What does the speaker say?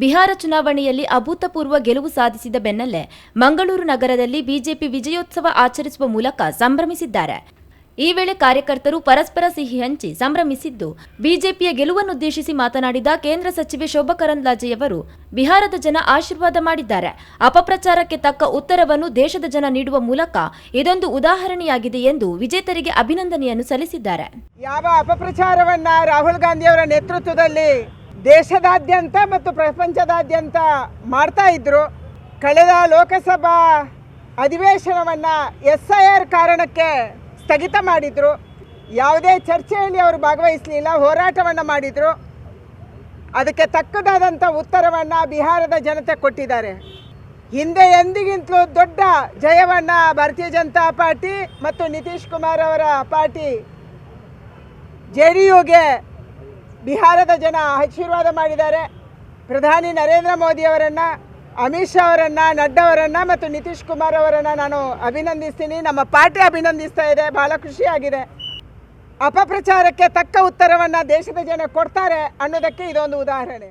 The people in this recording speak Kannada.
ಬಿಹಾರ ಚುನಾವಣೆಯಲ್ಲಿ ಅಭೂತಪೂರ್ವ ಗೆಲುವು ಸಾಧಿಸಿದ ಬೆನ್ನಲ್ಲೇ ಮಂಗಳೂರು ನಗರದಲ್ಲಿ ಬಿಜೆಪಿ ವಿಜಯೋತ್ಸವ ಆಚರಿಸುವ ಮೂಲಕ ಸಂಭ್ರಮಿಸಿದ್ದಾರೆ. ಈ ವೇಳೆ ಕಾರ್ಯಕರ್ತರು ಪರಸ್ಪರ ಸಿಹಿ ಹಂಚಿ ಸಂಭ್ರಮಿಸಿದ್ದು, ಬಿಜೆಪಿಯ ಗೆಲುವನ್ನುದ್ದೇಶಿಸಿ ಮಾತನಾಡಿದ ಕೇಂದ್ರ ಸಚಿವೆ ಶೋಭಾ ಕರಂದ್ಲಾಜೆಯವರು ಬಿಹಾರದ ಜನ ಆಶೀರ್ವಾದ ಮಾಡಿದ್ದಾರೆ. ಅಪಪ್ರಚಾರಕ್ಕೆ ತಕ್ಕ ಉತ್ತರವನ್ನು ದೇಶದ ಜನ ನೀಡುವ ಮೂಲಕ ಇದೊಂದು ಉದಾಹರಣೆಯಾಗಿದೆ ಎಂದು ವಿಜೇತರಿಗೆ ಅಭಿನಂದನೆಯನ್ನು ಸಲ್ಲಿಸಿದ್ದಾರೆ. ಯಾವ ಅಪಪ್ರಚಾರವನ್ನ ರಾಹುಲ್ ಗಾಂಧಿಯವರ ನೇತೃತ್ವದಲ್ಲಿ ದೇಶದಾದ್ಯಂತ ಮತ್ತು ಪ್ರಪಂಚದಾದ್ಯಂತ ಮಾಡ್ತಾ ಇದ್ರು. ಕಳೆದ ಲೋಕಸಭಾ ಅಧಿವೇಶನವನ್ನು ಎಸ್ ಐ ಆರ್ ಕಾರಣಕ್ಕೆ ಸ್ಥಗಿತ ಮಾಡಿದ್ರು. ಯಾವುದೇ ಚರ್ಚೆಯಲ್ಲಿ ಅವರು ಭಾಗವಹಿಸಲಿಲ್ಲ, ಹೋರಾಟವನ್ನು ಮಾಡಿದ್ರು. ಅದಕ್ಕೆ ತಕ್ಕದಾದಂಥ ಉತ್ತರವನ್ನು ಬಿಹಾರದ ಜನತೆ ಕೊಟ್ಟಿದ್ದಾರೆ. ಹಿಂದೆ ಎಂದಿಗಿಂತಲೂ ದೊಡ್ಡ ಜಯವನ್ನು ಭಾರತೀಯ ಜನತಾ ಪಾರ್ಟಿ ಮತ್ತು ನಿತೀಶ್ ಕುಮಾರ್ ಅವರ ಪಾರ್ಟಿ ಜೆ ಡಿ ಯುಗೆ ಬಿಹಾರದ ಜನ ಆಶೀರ್ವಾದ ಮಾಡಿದ್ದಾರೆ. ಪ್ರಧಾನಿ ನರೇಂದ್ರ ಮೋದಿ ಅವರನ್ನು, ಅಮಿತ್ ಶಾ ಅವರನ್ನು ನಡ್ಡವರನ್ನು ಮತ್ತು ನಿತೀಶ್ ಕುಮಾರ್ ಅವರನ್ನು ನಾನು ಅಭಿನಂದಿಸ್ತೀನಿ. ನಮ್ಮ ಪಾರ್ಟಿ ಅಭಿನಂದಿಸ್ತಾ ಇದೆ. ಭಾಳ ಖುಷಿಯಾಗಿದೆ ಅಪಪ್ರಚಾರಕ್ಕೆ ತಕ್ಕ ಉತ್ತರವನ್ನು ದೇಶದ ಜನ ಕೊಡ್ತಾರೆ ಅನ್ನೋದಕ್ಕೆ ಇದೊಂದು ಉದಾಹರಣೆ.